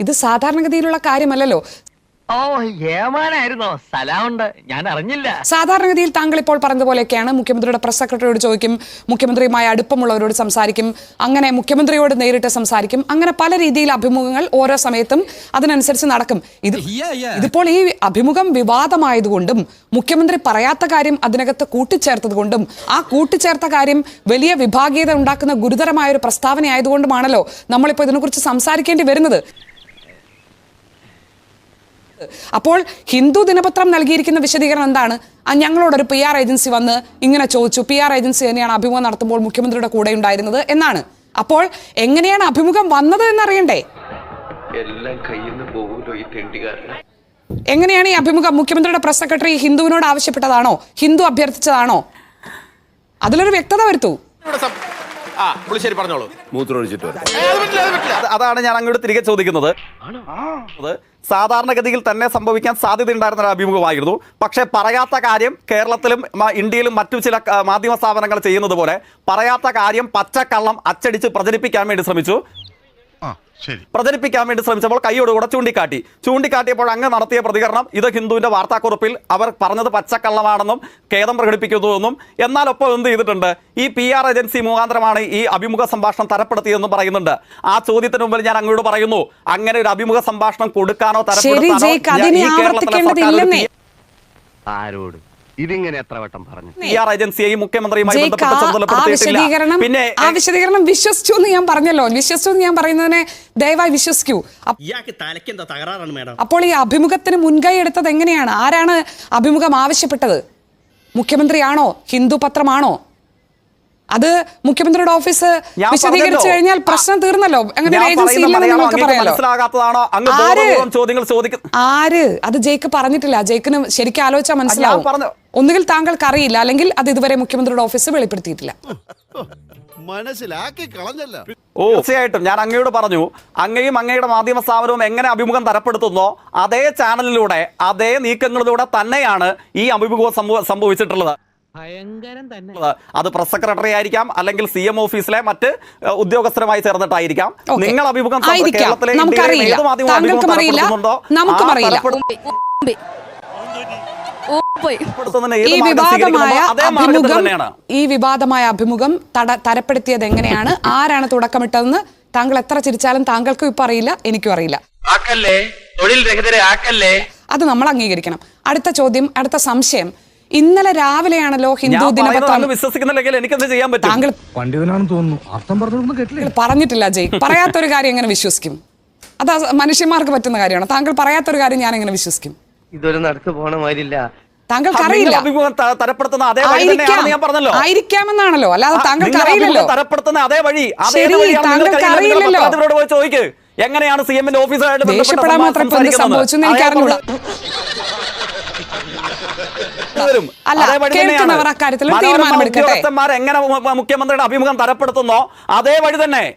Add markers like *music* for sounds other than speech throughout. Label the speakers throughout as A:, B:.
A: ഇത് സാധാരണഗതിയിലുള്ള കാര്യമല്ലല്ലോ.
B: ഓ ഏമാനായിരുന്നോ? സ്ഥലമുണ്ട് ഞാൻ അറിഞ്ഞില്ല.
A: സാധാരണഗതിയിൽ താങ്കൾ ഇപ്പോൾ പറഞ്ഞതുപോലെയൊക്കെയാണ്. മുഖ്യമന്ത്രിയുടെ പ്രസ് സെക്രട്ടറിയോട് ചോദിക്കും മുഖ്യമന്ത്രിയുമായി അടുപ്പമുള്ളവരോട് സംസാരിക്കും അങ്ങനെ മുഖ്യമന്ത്രിയോട് നേരിട്ട് സംസാരിക്കും അങ്ങനെ പല രീതിയിൽ അഭിമുഖങ്ങൾ ഓരോ സമയത്തും അതിനനുസരിച്ച് നടക്കും. ഇത് ഇതിപ്പോൾ ഈ അഭിമുഖം വിവാദമായതുകൊണ്ടും മുഖ്യമന്ത്രി പറയാത്ത കാര്യം അതിനകത്ത് കൂട്ടിച്ചേർത്തത് കൊണ്ടും ആ കൂട്ടിച്ചേർത്ത കാര്യം വലിയ വിഭാഗീയത ഉണ്ടാക്കുന്ന ഗുരുതരമായ ഒരു പ്രസ്താവന ആയതുകൊണ്ടുമാണല്ലോ നമ്മളിപ്പോൾ ഇതിനെക്കുറിച്ച് സംസാരിക്കേണ്ടി വരുന്നത്. അപ്പോൾ ഹിന്ദു ദിനപത്രം നൽകിയിരിക്കുന്ന വിശദീകരണം എന്താണ്? ആ ഞങ്ങളോടൊരു പി ആർ ഏജൻസി വന്ന് ഇങ്ങനെ ചോദിച്ചു. പി ആർ ഏജൻസി തന്നെയാണ് അഭിമുഖം നടത്തുമ്പോൾ മുഖ്യമന്ത്രിയുടെ കൂടെ ഉണ്ടായിരുന്നത് എന്നാണ്. അപ്പോൾ എങ്ങനെയാണ് അഭിമുഖം വന്നത് എന്നറിയണ്ടേ?
C: എല്ലാം കയ്യിൽ നിന്ന് പോകുമല്ലോ ഈ
A: എങ്ങനെയാണ് ഈ അഭിമുഖം? മുഖ്യമന്ത്രിയുടെ പ്രസ് സെക്രട്ടറി ഹിന്ദുവിനോട് ആവശ്യപ്പെട്ടതാണോ? ഹിന്ദു അഭ്യർത്ഥിച്ചതാണോ? അതിലൊരു വ്യക്തത വരുത്തൂ.
D: ആ പുളിശ്ശേരി പറഞ്ഞോളൂ.
E: മൂത്രമൊഴിച്ചിട്ട് വരാം.
D: ഏ, അത് പറ്റില്ല അത് പറ്റില്ല.
F: അത് അതാണ് ഞാൻ അങ്ങോട്ട് തിരികെ ചോദിക്കുന്നത്. അത് സാധാരണഗതിയിൽ തന്നെ സംഭവിക്കാൻ സാധ്യത ഉണ്ടായിരുന്ന ഒരു അഭിമുഖമായിരുന്നു. പക്ഷേ പറയാത്ത കാര്യം കേരളത്തിലും മ- ഇന്ത്യയിലും മറ്റു ചില ആ, മാധ്യമ സ്ഥാപനങ്ങൾ ചെയ്യുന്നത് പോലെ പറയാത്ത കാര്യം പച്ചക്കള്ളം അച്ചടിച്ച് പ്രചരിപ്പിക്കാൻ വേണ്ടി ശ്രമിച്ചു. പ്രചരിപ്പിക്കാൻ വേണ്ടി ശ്രമിച്ചപ്പോൾ കൈയോട് കൈയോടുകൂടെ ചൂണ്ടിക്കാട്ടി. ചൂണ്ടിക്കാട്ടിയപ്പോൾ അങ്ങ് നടത്തിയ പ്രതികരണം ഇത് ഹിന്ദുവിന്റെ വാർത്താക്കുറിപ്പിൽ അവർ പറഞ്ഞത് പച്ചക്കള്ളമാണെന്നും ഖേദം പ്രകടിപ്പിക്കുന്നുവെന്നും. എന്നാൽ ഒപ്പം എന്ത് ചെയ്തിട്ടുണ്ട്? ഈ പി ആർ ഏജൻസി മുഖാന്തരമാണ് ഈ അഭിമുഖ സംഭാഷണം തരപ്പെടുത്തിയെന്നും പറയുന്നുണ്ട്. ആ ചോദ്യത്തിന് മുമ്പിൽ ഞാൻ അങ്ങോട്ട് പറയുന്നു അങ്ങനെ ഒരു അഭിമുഖ സംഭാഷണം കൊടുക്കാനോ
A: തരപ്പെടുത്താനോ
B: ആരോട്. ഇതിങ്ങനെ എത്ര വട്ടം പറഞ്ഞു?
F: പി ആർ ഏജൻസിയെയും മുഖ്യമന്ത്രിയുമായി
A: ആ- ആ
F: ചുമതലപ്പെടുത്തിയിട്ടില്ല പിന്നെ
A: ആ വിശദീകരണം വിശ്വസിച്ചു എന്ന് ഞാൻ പറഞ്ഞല്ലോ. വിശ്വസിച്ചു എന്ന് ഞാൻ പറയുന്നതിനെ ദയവായി വിശ്വസിക്കൂ. അപ്പ-
G: ഇയാൾക്ക് തലയ്ക്ക് എന്താ തകരാറാണ് മേഡം.
A: അപ്പോൾ ഈ അഭിമുഖത്തിന് മുൻകൈ എടുത്തത് എങ്ങനെയാണ്? ആരാണ് അഭിമുഖം ആവശ്യപ്പെട്ടത്? മുഖ്യമന്ത്രിയാണോ? ഹിന്ദു പത്രമാണോ? അത് മുഖ്യമന്ത്രിയുടെ ഓഫീസ് വിശദീകരിച്ചു കഴിഞ്ഞാൽ പ്രശ്നം തീർന്നല്ലോ. അങ്ങനെ ഏജൻസി ഇല്ലെന്ന് നിങ്ങൾക്ക് പറയാലോ. ആര്?
F: ചോദ്യങ്ങൾ ചോദിക്കും
A: ആര്? അത് ജയ്ക്ക് പറഞ്ഞിട്ടില്ല. ജയ്ക്കിന് ശരിക്കും ആലോചിച്ചാൽ മനസ്സിലാവും.
F: പറഞ്ഞു.
A: ഒന്നുകിൽ താങ്കൾക്ക് അറിയില്ല അല്ലെങ്കിൽ അത് ഇതുവരെ മുഖ്യമന്ത്രിയുടെ ഓഫീസ് വെളിപ്പെടുത്തിയിട്ടില്ല.
E: മനസ്സിലാക്കി കളഞ്ഞല്ല.
F: ഓ. തീർച്ചയായിട്ടും. ഞാൻ അങ്ങയോട് പറഞ്ഞു അങ്ങയും അങ്ങയുടെ മാധ്യമ സ്ഥാപനവും എങ്ങനെ അഭിമുഖം തരപ്പെടുത്തുന്നോ അതേ ചാനലിലൂടെ അതേ നീക്കങ്ങളിലൂടെ തന്നെയാണ് ഈ അഭിമുഖം സംഭവിച്ചിട്ടുള്ളത്.
B: ഭയങ്കരം തന്നെ.
F: അത് പ്രസ് സെക്രട്ടറി ആയിരിക്കാം അല്ലെങ്കിൽ സി എം ഓഫീസിലെ മറ്റ് ഉദ്യോഗസ്ഥരുമായി ചേർന്നിട്ടായിരിക്കാം. നിങ്ങൾ അഭിമുഖം കേരളത്തിലെ ഏത് മാധ്യമവും അഭിമുഖം
A: അറിയില്ല.
F: തരപ്പെടുത്തുന്നുണ്ടോ?
A: ഈ വിവാദമായ അഭിമുഖം ഈ വിവാദമായ അഭിമുഖം തട തരപ്പെടുത്തിയത് എങ്ങനെയാണ്? ആരാണ് തുടക്കമിട്ടതെന്ന് താങ്കൾ എത്ര ചിരിച്ചാലും താങ്കൾക്കും ഇപ്പൊ അറിയില്ല എനിക്കും അറിയില്ല.
C: ആക്കല്ലേ? തൊഴിൽ രഹിതരെ ആക്കല്ലേ?
A: അത് നമ്മൾ അംഗീകരിക്കണം. അടുത്ത ചോദ്യം അടുത്ത സംശയം. ഇന്നലെ രാവിലെയാണല്ലോ ഹിന്ദു ദിനപത്രം താങ്കൾ
H: പണ്ഡിതനാണെന്ന് തോന്നുന്നു. അർത്ഥം പറഞ്ഞൊന്നും കേട്ടില്ല.
A: പറഞ്ഞിട്ടില്ല ജയ്. പറയാത്തൊരു കാര്യം എങ്ങനെ വിശ്വസിക്കും? അത് മനുഷ്യന്മാർക്ക് പറ്റുന്ന കാര്യമാണ്. താങ്കൾ പറയാത്തൊരു കാര്യം ഞാൻ എങ്ങനെ വിശ്വസിക്കും?
B: ഇതൊരു നടക്ക് പോണ മാതിരില്ല.
A: താങ്കൾക്ക് അറിയില്ല.
F: അഭിമുഖം ത- തരപ്പെടുത്തുന്ന അതേ വഴി തന്നെയാണെന്ന് ഞാൻ പറഞ്ഞല്ലോ.
A: ആയിരിക്കാമെന്നാണല്ലോ. അല്ലാതെ താങ്കൾക്ക്
F: നിങ്ങൾ
A: അറിയില്ലല്ലോ.
F: അഭിമുഖം തരപ്പെടുത്തുന്ന അതേ വഴി അതേ
A: ശരി, താങ്കൾക്ക് അറിയില്ലല്ലോ.
F: പത്രക്കാരോട് പോയി ചോദിക്ക്. എങ്ങനെയാണ് സി എമ്മിന്റെ ഓഫീസുമായിട്ട് ബന്ധപ്പെട്ട
A: ദേഷ്യപ്പെടാൻ മാത്രം ഇപ്പൊ എന്ത്
F: സംസാരിക്കുന്നത്?
A: സംഭവിച്ചു എനിക്ക്
F: അതേ
A: അറിഞ്ഞൂടാ
F: വരും.
A: അല്ല,
F: അതേ വഴി
A: കേൾക്കുന്നവർ
F: തന്നെയാണ്.
A: അക്കാര്യത്തിൽ ഒരു
F: മനോരമ
A: തീരുമാനമെടുക്കട്ടെ.
F: ഉദ്യോഗസ്ഥന്മാർ എങ്ങനെ മു- മുഖ്യമന്ത്രിയുടെ അഭിമുഖം തരപ്പെടുത്തുന്നോ? അതേ വഴി തന്നെ.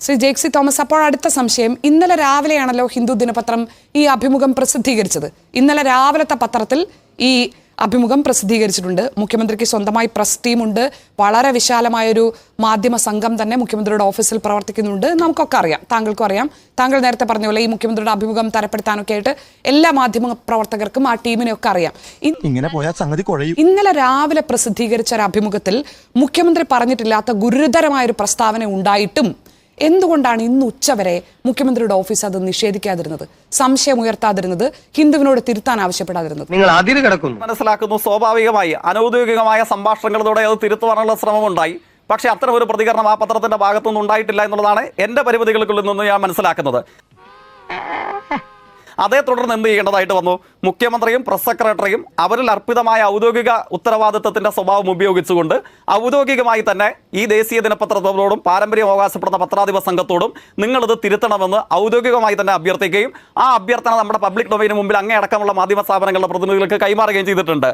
A: ശ്രീ ജേക്സി തോമസ് അപ്പോൾ അടുത്ത സംശയം. ഇന്നലെ രാവിലെയാണല്ലോ ഹിന്ദു ദിനപത്രം ഈ അഭിമുഖം പ്രസിദ്ധീകരിച്ചത്. ഇന്നലെ രാവിലത്തെ പത്രത്തിൽ ഈ അഭിമുഖം പ്രസിദ്ധീകരിച്ചിട്ടുണ്ട്. മുഖ്യമന്ത്രിക്ക് സ്വന്തമായി പ്രസ് ടീമുണ്ട്. വളരെ വിശാലമായൊരു മാധ്യമ സംഘം തന്നെ മുഖ്യമന്ത്രിയുടെ ഓഫീസിൽ പ്രവർത്തിക്കുന്നുണ്ട്. നമുക്കൊക്കെ അറിയാം താങ്കൾക്കും അറിയാം. താങ്കൾ നേരത്തെ പറഞ്ഞ പോലെ ഈ മുഖ്യമന്ത്രിയുടെ അഭിമുഖം തരപ്പെടുത്താനൊക്കെ ആയിട്ട് എല്ലാ മാധ്യമ പ്രവർത്തകർക്കും ആ ടീമിനെയൊക്കെ അറിയാം.
H: ഇങ്ങനെ പോയാൽ സംഗതി
A: ഇന്നലെ രാവിലെ പ്രസിദ്ധീകരിച്ച ഒരു അഭിമുഖത്തിൽ മുഖ്യമന്ത്രി പറഞ്ഞിട്ടില്ലാത്ത ഗുരുതരമായൊരു പ്രസ്താവന ഉണ്ടായിട്ടും എന്തുകൊണ്ടാണ് ഇന്ന് ഉച്ചവരെ മുഖ്യമന്ത്രിയുടെ ഓഫീസ് അത് നിഷേധിക്കാതിരുന്നത്? സംശയം ഉയർത്താതിരുന്നത് ഹിന്ദുവിനോട് തിരുത്താൻ ആവശ്യപ്പെടാതിരുന്നത്?
B: നിങ്ങൾ അതിര് കിടക്കുന്നു.
F: മനസ്സിലാക്കുന്നു. സ്വാഭാവികമായി അനൗദ്യോഗികമായ സംഭാഷണങ്ങളിലൂടെ അത് തിരുത്തുവാനുള്ള ശ്രമമുണ്ടായി. പക്ഷേ അത്തരം ഒരു പ്രതികരണം ആ പത്രത്തിന്റെ ഭാഗത്തുനിന്ന് ഉണ്ടായിട്ടില്ല എന്നുള്ളതാണ് എന്റെ പരിമിതികൾക്കുള്ളിൽ നിന്ന് ഞാൻ മനസ്സിലാക്കുന്നത്. അതേ തുടർന്ന് എന്ത് ചെയ്യേണ്ടതായിട്ട് വന്നു? മുഖ്യമന്ത്രിയും പ്രസ് സെക്രട്ടറിയും അവരിൽ അർപ്പിതമായ ഔദ്യോഗിക ഉത്തരവാദിത്തത്തിന്റെ സ്വഭാവം ഉപയോഗിച്ചുകൊണ്ട് ഔദ്യോഗികമായി തന്നെ ഈ ദേശീയ ദിനപത്രത്തോടും പാരമ്പര്യം അവകാശപ്പെടുന്ന പത്രാധിപ സംഘത്തോടും നിങ്ങളിത് തിരുത്തണമെന്ന് ഔദ്യോഗികമായി തന്നെ അഭ്യർത്ഥിക്കുകയും ആ അഭ്യർത്ഥന നമ്മുടെ പബ്ലിക് ഡൊമൈന് മുമ്പിൽ അങ്ങേ അടക്കമുള്ള മാധ്യമ സ്ഥാപനങ്ങളുടെ പ്രതിനിധികൾക്ക് കൈമാറുകയും ചെയ്തിട്ടുണ്ട്.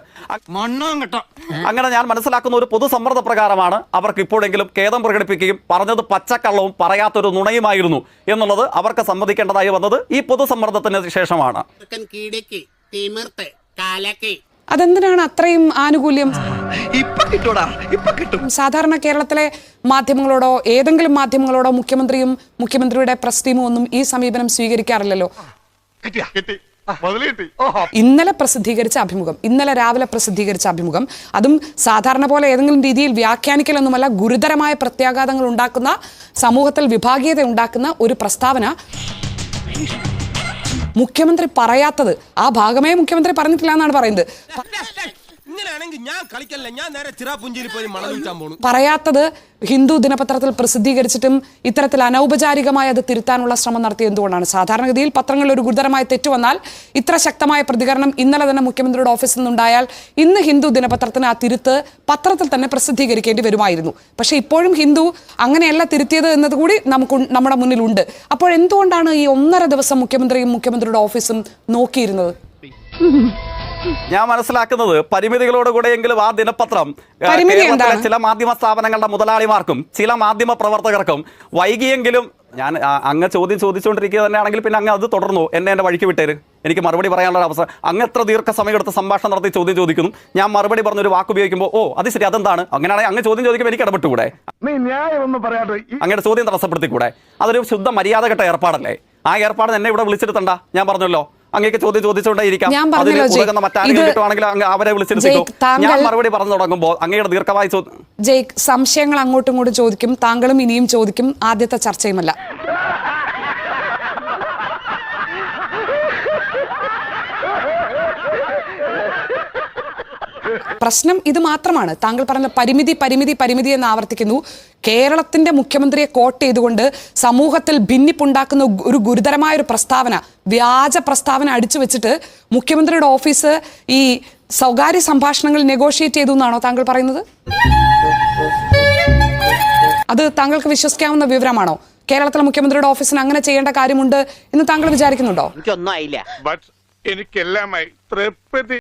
F: അങ്ങനെ ഞാൻ മനസ്സിലാക്കുന്ന ഒരു പൊതുസമ്മർദ്ദ പ്രകാരമാണ് അവർക്ക് ഇപ്പോഴെങ്കിലും ഖേദം പ്രകടിപ്പിക്കുകയും പറഞ്ഞത് പച്ചക്കള്ളവും പറയാത്തൊരു നുണയുമായിരുന്നു എന്നുള്ളത് അവർക്ക് സമ്മതിക്കേണ്ടതായി വന്നത് ഈ പൊതുസമ്മർദ്ദത്തിന് ശേഷമാണ്.
G: കീടക്ക് തിമിർത്ത് കാലക്ക്.
A: അതെന്തിനാണ് അത്രയും ആനുകൂല്യം?
C: ഇപ്പൊ കിട്ടൂടാ ഇപ്പൊ കിട്ടും.
A: സാധാരണ കേരളത്തിലെ മാധ്യമങ്ങളോടോ ഏതെങ്കിലും മാധ്യമങ്ങളോടോ മുഖ്യമന്ത്രിയും മുഖ്യമന്ത്രിയുടെ പ്രസ് ടീമും ഒന്നും ഈ സമീപനം സ്വീകരിക്കാറില്ലല്ലോ. ഇന്നലെ പ്രസിദ്ധീകരിച്ച അഭിമുഖം ഇന്നലെ രാവിലെ പ്രസിദ്ധീകരിച്ച അഭിമുഖം അതും സാധാരണ പോലെ ഏതെങ്കിലും രീതിയിൽ വ്യാഖ്യാനിക്കലൊന്നുമല്ല ഗുരുതരമായ പ്രത്യാഘാതങ്ങൾ ഉണ്ടാക്കുന്ന സമൂഹത്തിൽ വിഭാഗീയത ഉണ്ടാക്കുന്ന ഒരു പ്രസ്താവന. മുഖ്യമന്ത്രി പറയാത്തത്. ആ ഭാഗമേ മുഖ്യമന്ത്രി പറഞ്ഞിട്ടില്ല എന്നാണ് പറയുന്നത്.
E: ഇങ്ങനെയാണെങ്കിൽ ഞാൻ കളിക്കല്ല ഞാൻ നേരെ ചിറാപുഞ്ചിയിൽ പോയി മണം വിൽക്കാൻ പോണു.
A: പറയാത്തത് ഹിന്ദു ദിനപത്രത്തിൽ പ്രസിദ്ധീകരിച്ചിട്ടും ഇത്തരത്തിൽ അനൗപചാരികമായി അത് തിരുത്താനുള്ള ശ്രമം നടത്തിയത് എന്തുകൊണ്ടാണ്? സാധാരണഗതിയിൽ പത്രങ്ങളിൽ ഒരു ഗുരുതരമായ തെറ്റ് വന്നാൽ ഇത്ര ശക്തമായ പ്രതികരണം ഇന്നലെ തന്നെ മുഖ്യമന്ത്രിയുടെ ഓഫീസിൽ നിന്നുണ്ടായാൽ ഇന്ന് ഹിന്ദു ദിനപത്രത്തിന് ആ തിരുത്ത് പത്രത്തിൽ തന്നെ പ്രസിദ്ധീകരിക്കേണ്ടി വരുമായിരുന്നു. പക്ഷെ ഇപ്പോഴും ഹിന്ദു അങ്ങനെയല്ല തിരുത്തിയത് എന്നത് കൂടി നമുക്ക് നമ്മുടെ മുന്നിലുണ്ട്. അപ്പോൾ എന്തുകൊണ്ടാണ് ഈ ഒന്നര ദിവസം മുഖ്യമന്ത്രിയും മുഖ്യമന്ത്രിയുടെ ഓഫീസും നോക്കിയിരുന്നത്? *laughs*
F: ഞാൻ മനസ്സിലാക്കുന്നത് പരിമിതികളോടുകൂടെയെങ്കിലും ആ ദിനപത്രം
A: പരിമിതി
F: കേരളത്തിലെ
A: എന്താണ്?
F: ചില മാധ്യമ സ്ഥാപനങ്ങളുടെ മുതലാളിമാർക്കും ചില മാധ്യമ പ്രവർത്തകർക്കും വൈകിയെങ്കിലും ഞാൻ അങ്ങ് ചോദ്യം ചോദിച്ചുകൊണ്ടിരിക്കുക തന്നെയാണെങ്കിൽ പിന്നെ അങ്ങ് അത് തുടർന്നു. എന്നെ എന്റെ വഴിക്ക് വിട്ടേര്. എനിക്ക് മറുപടി പറയാനുള്ള അവസരം അങ്ങ് എത്ര ദീർഘസമയം എടുത്ത് സംഭാഷണം നടത്തി ചോദ്യം ചോദിക്കുന്നു. ഞാൻ മറുപടി പറഞ്ഞ ഒരു വാക്ക് ഉപയോഗിക്കുമ്പോൾ ഓ അത് ശരി അതെന്താണ്? അങ്ങനെയാണെങ്കിൽ അങ്ങ് ചോദ്യം ചോദിക്കുമ്പോൾ എനിക്ക് ഇടപെട്ടുകൂടെ?
H: നീ ന്യായം ഒന്നും പറയാതെ
F: അങ്ങയുടെ ചോദ്യം തടസ്സപ്പെടുത്തിക്കൂടെ? അതൊരു ശുദ്ധ മര്യാദ ഘട്ട ഏർപ്പാടല്ലേ? ആ ഏർപ്പാട് എന്നെ ഇവിടെ വിളിച്ചിരുത്തണ്ട. ഞാൻ പറഞ്ഞല്ലോ. അങ്ങേക്ക് ചോദ്യം ചോദിച്ചുകൊണ്ടേയിരിക്കാം.
A: ഞാൻ
F: അതിന്
A: പറഞ്ഞല്ലോ, ജയ്,
F: ഉതകുന്ന മറ്റാരെങ്കിലും കിട്ടുവാണെങ്കിൽ അവരെ വിളിച്ചിരുത്തിക്കോ ഞാൻ മറുപടി പറഞ്ഞു തുടങ്ങുമ്പോൾ അങ്ങയുടെ ദീർഘമായി ചോദ്യം
A: ജയ്ക്ക് സംശയങ്ങൾ അങ്ങോട്ടും ഇങ്ങോട്ടും ചോദിക്കും. താങ്കളും ഇനിയും ചോദിക്കും. ആദ്യത്തെ ചർച്ചയുമല്ല. പ്രശ്നം ഇത് മാത്രമാണ്. താങ്കൾ പറഞ്ഞ പരിമിതി പരിമിതി പരിമിതി എന്ന് ആവർത്തിക്കുന്നു. കേരളത്തിന്റെ മുഖ്യമന്ത്രിയെ കോട്ട് ചെയ്തുകൊണ്ട് സമൂഹത്തിൽ ഭിന്നിപ്പുണ്ടാക്കുന്ന ഒരു ഗുരുതരമായ ഒരു പ്രസ്താവന വ്യാജ പ്രസ്താവന അടിച്ചു വെച്ചിട്ട് മുഖ്യമന്ത്രിയുടെ ഓഫീസ് ഈ സ്വകാര്യ സംഭാഷണങ്ങൾ നെഗോഷിയേറ്റ് ചെയ്തു എന്നാണോ താങ്കൾ പറയുന്നത്? അത് താങ്കൾക്ക് വിശ്വസിക്കാവുന്ന വിവരമാണോ? കേരളത്തിലെ മുഖ്യമന്ത്രിയുടെ ഓഫീസിന് അങ്ങനെ ചെയ്യേണ്ട കാര്യമുണ്ട് എന്ന് താങ്കൾ വിചാരിക്കുന്നുണ്ടോ?
I: എനിക്കൊന്നും ആയില്ല.
H: എനിക്കെല്ലാമായി തൃപ്തി